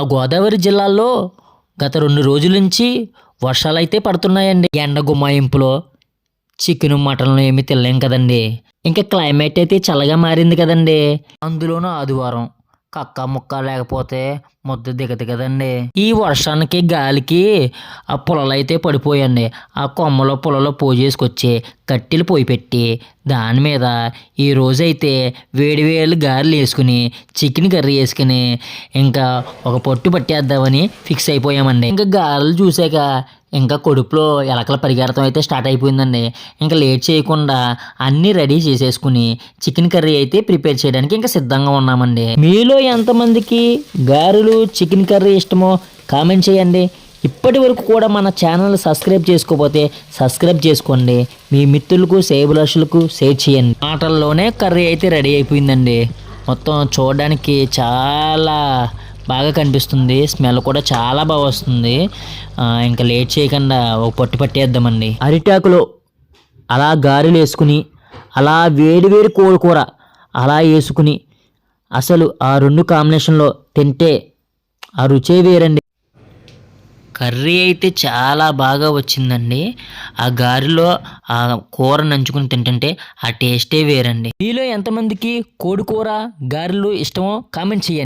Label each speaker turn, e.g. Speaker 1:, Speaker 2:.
Speaker 1: ఆ గోదావరి జిల్లాలో గత రెండు రోజుల నుంచి వర్షాలు అయితే పడుతున్నాయండి. ఎండ గుమాయింపులో చికెన్ మటన్లు ఏమీ తినలేం కదండి. ఇంకా క్లైమేట్ అయితే చల్లగా మారింది కదండి. అందులోనూ ఆదివారం కక్క ముక్క లేకపోతే ముద్ద దిగదు కదండి. ఈ వర్షానికి గాలికి ఆ పొలలు అయితే పడిపోయండి. ఆ కొమ్మలో పొలలో పోజేసుకొచ్చి కట్టెలు పోయి పెట్టి దాని మీద ఈ రోజైతే వేడి గారెలు వేసుకుని చికెన్ కర్రీ వేసుకుని ఇంకా ఒక పొట్టు పట్టేద్దామని ఫిక్స్ అయిపోయామండి. ఇంకా గారెలు చూసాక ఇంకా కొడుపులో ఎలకల పరిగెడతం అయితే స్టార్ట్ అయిపోయిందండి. ఇంకా లేట్ చేయకుండా అన్నీ రెడీ చేసేసుకుని చికెన్ కర్రీ అయితే ప్రిపేర్ చేయడానికి ఇంకా సిద్ధంగా ఉన్నామండి. మీలో ఎంతమందికి గారెలు చికెన్ కర్రీ ఇష్టమో కామెంట్ చేయండి. ఇప్పటి వరకు కూడా మన ఛానల్ సబ్స్క్రైబ్ చేసుకోకపోతే సబ్స్క్రైబ్ చేసుకోండి. మీ మిత్రులకు సేబులషులకు షేర్ చేయండి. మాటల్లోనే కర్రీ అయితే రెడీ అయిపోయిందండి. మొత్తం చూడడానికి చాలా బాగా కనిపిస్తుంది. స్మెల్ కూడా చాలా బాగా వస్తుంది. ఇంకా లేట్ చేయకుండా ఒక పొట్టి పట్టేద్దామండి. అరిటాకులో అలా గారెలు వేసుకుని అలా వేడి వేడి కోడి కూర అలా వేసుకుని అసలు ఆ రెండు కాంబినేషన్లో తింటే ఆ రుచే వేరండి. కర్రీ అయితే చాలా బాగా వచ్చిందండి. ఆ గారెలో ఆ కూర నంచుకుని తింటుంటే ఆ టేస్టే వేరండి. మీలో ఎంతమందికి కోడి కూర గారెలు ఇష్టమో కామెంట్ చేయండి.